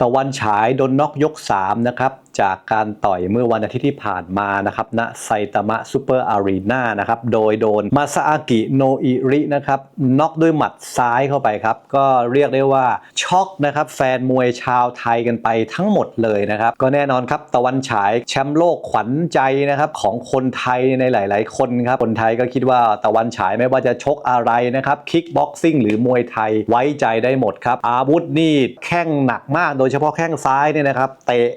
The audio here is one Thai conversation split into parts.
ตะวันฉายโดนน็อกยก 3 นะครับ จากการต่อยเมื่อวันอาทิตย์ที่ผ่านมานะครับณไซตามะซูเปอร์อารีนานะครับโดยโดนมาซาอากิโนอิรินะครับน็อกด้วยหมัดซ้ายเข้าไปครับก็เรียกได้ว่าช็อกนะครับแฟนมวยชาวไทยกันไปทั้งหมดเลยนะครับก็แน่นอนครับตะวันฉายแชมป์โลกขวัญใจนะครับของคนไทยในหลาย ๆ คนครับคนไทยก็คิดว่าตะวันฉายไม่ว่าจะชกอะไรนะครับคิกบ็อกซิ่งหรือมวยไทยไว้ใจได้หมดครับอาวุธนี่แข้งหนักมากโดยเฉพาะแข้งซ้ายเนี่ยนะครับเตะ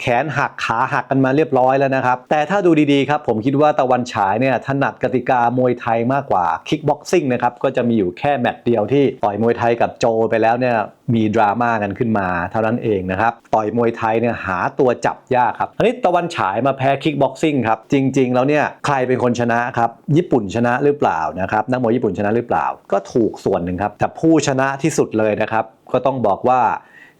แขนหักขาหักกันมาเรียบร้อยแล้วนะครับ แต่ถ้าดูดีๆครับผมคิดว่าตะวันฉายเนี่ยถนัดกติกามวยไทยมากกว่าคิกบ็อกซิ่งนะครับก็จะมีอยู่แค่แมตช์เดียวที่ต่อยมวยไทยกับโจไปแล้วเนี่ยมีดราม่ากันขึ้นมาเท่านั้นเองนะครับต่อยมวยไทยเนี่ยหาตัวจับยากครับอันนี้ตะวันฉายมาแพ้คิกบ็อกซิ่งครับจริง ๆ แล้วเนี่ยใครเป็นคนชนะครับญี่ปุ่นชนะหรือเปล่านะครับนักมวยญี่ปุ่นชนะหรือเปล่า ก็ถูกส่วนหนึ่งครับแต่ผู้ชนะที่สุดเลยนะครับก็ต้องบอกว่า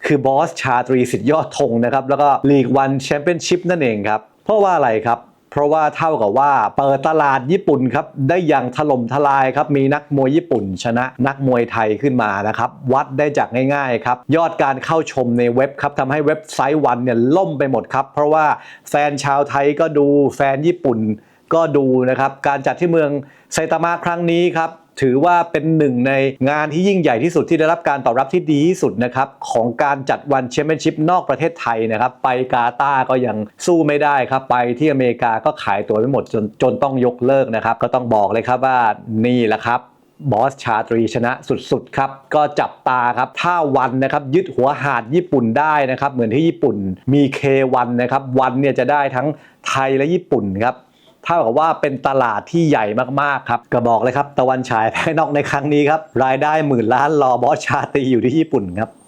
คือบอสชาตรีสิทธิ์ยอดธงนะครับแล้วก็ลีกวันแชมเปี้ยนชิพนั่นเองครับ เพราะว่าอะไรครับเพราะว่าเท่ากับว่าเปิดตลาดญี่ปุ่นครับได้อย่างถล่มทลายครับมีนักมวยญี่ปุ่น ชนะนักมวยไทยขึ้นมานะครับวัดได้จากง่ายๆครับยอดการเข้าชมในเว็บครับทำให้เว็บไซต์วันเนี่ยล่มไปหมดครับ เพราะว่าแฟนชาวไทยก็ดูแฟนญี่ปุ่นก็ดูนะครับการจัดที่เมืองไซตามะครั้งนี้ครับ ถือว่าเป็นหนึ่งในงานที่ยิ่งใหญ่ที่สุดที่ได้รับการตอบรับที่ดีที่สุดนะครับของการจัดวันแชมเปี้ยนชิพนอกประเทศไทยนะครับไปกาตาร์ก็ยังสู้ไม่ได้ครับไปที่อเมริกาก็ขายตัวไปหมดจนจนต้องยกเลิกนะครับ ก็ต้องบอกเลยครับว่านี่แหละครับบอสชาตรีชนะสุดๆครับ ก็จับตาครับ ถ้าวันนะครับยึดหัวหาดญี่ปุ่นได้นะครับ เหมือนที่ญี่ปุ่นมี K1 นะครับ วันเนี่ยจะได้ทั้งไทยและญี่ปุ่นครับ เท่ากับว่าเป็นตลาดที่ใหญ่มากๆครับก็บอกเลยครับตะวันฉายแพ้นอกในครั้งนี้ครับรายได้หมื่นล้านรอบอสชาตีอยู่ที่ญี่ปุ่นครับ